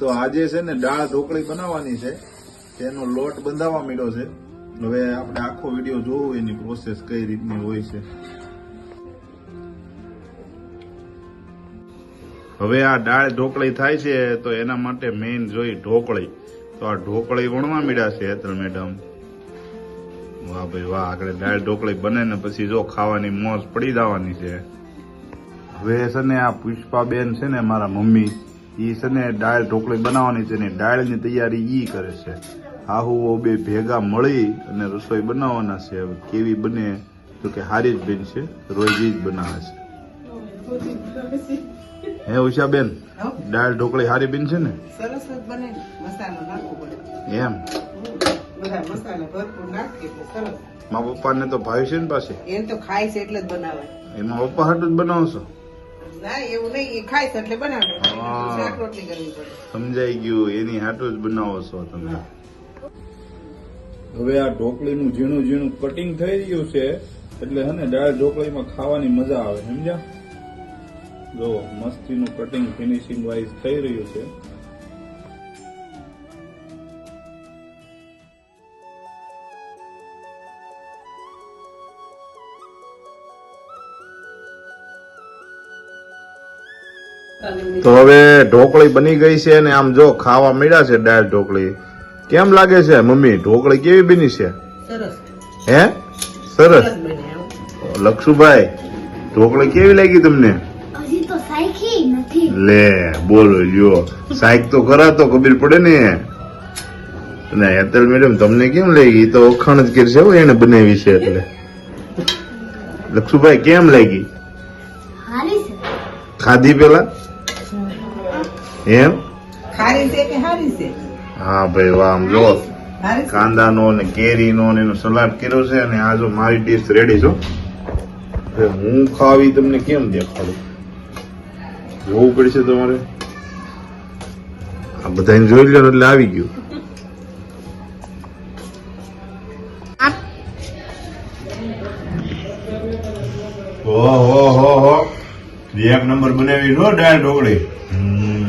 તો આજે છે ને દાળ ઢોકળી બનાવવાની છે. તેનો લોટ બંધાવા મળ્યો છે. હવે આપણે આખો વીડિયો જોવો એની પ્રોસેસ કઈ રીતની હોય છે. હવે આ દાળ ઢોકળી થાય છે તો એના માટે મેઇન જોઈ ઢોકળી. તો આ ઢોકળી વણવા મીડ્યા છે, હેતલ મેડમ. વાહ ભાઈ વાહ, આગળ દાળ ઢોકળી બને ને પછી જો ખાવાની મોજ પડી જવાની છે. હવે છે ને આ પુષ્પાબેન છે ને મારા મમ્મી ઈ છે ને દાળ ઢોકળી બનાવવાની છે ને ડાળની તૈયારી ઈ કરે છે. હાહુઓ બે ભેગા મળી અને રસોઈ બનાવવાના છે. કેવી બને તો કે હારી જ બેન છે રોજી જ બનાવે છે. હે ઉષાબેન દાળ ઢોકળી હારી બેન છે ને? સરસ બને. મસાલો નાખવો પડે. એમ? મા પપ્પા ને તો ભાઈ છે ને પાસે એને તો ખાય છે એટલે જ બનાવે. એમાં પપ્પા હાટું જ બનાવશો? ના એવું નહીં એ એટલે બનાવે. રોટલી કરવી પડે. સમજાઈ ગયું એની હાટું જ બનાવો છો તમે. હવે આ ઢોકળીનું ઝીણું ઝીણું કટિંગ થઈ રહ્યું છે એટલે હે ને દાળ ઢોકળીમાં ખાવાની મજા આવે સમજ્યા? જો મસ્તીનું કટિંગ ફિનિશિંગ વાઇઝ થઈ રહ્યું છે. તો હવે ઢોકળી બની ગઈ છે ને આમ જો ખાવા મળ્યા છે દાળ ઢોકળી. કેમ લાગે છે મમ્મી? ઢોકળી કેવી બની છે? હે? સરસ. લક્ષુભાઈ ઢોકળી કેવી લાગી તમને? લે બોલો જો સાહેબ તો ખરા તો કબીર પડે ને. અને એતલ મેડમ તમને કેમ લાગી? તો ઓખાણ જ કરશે હો એને બનાવી છે એટલે. લક્ષુભાઈ કેમ લાગી? ખાધી પેલા? એમ? ખારી છે કે હારી છે? હા ભાઈ વાહ આમ જો કાંદાનો ને કેરીનો ને એનો સલાડ કર્યો છે અને આ જો મારી ડીશ રેડી છો હું. ખાવી તમને કેમ દેખાડું? જોવું પડશે તમારે? આ બધાને જોઈ લો એટલે આવી ગયું. ઓહો હો હો. એક નંબર બનાવી નો દાળ ઢોકળી. હમ.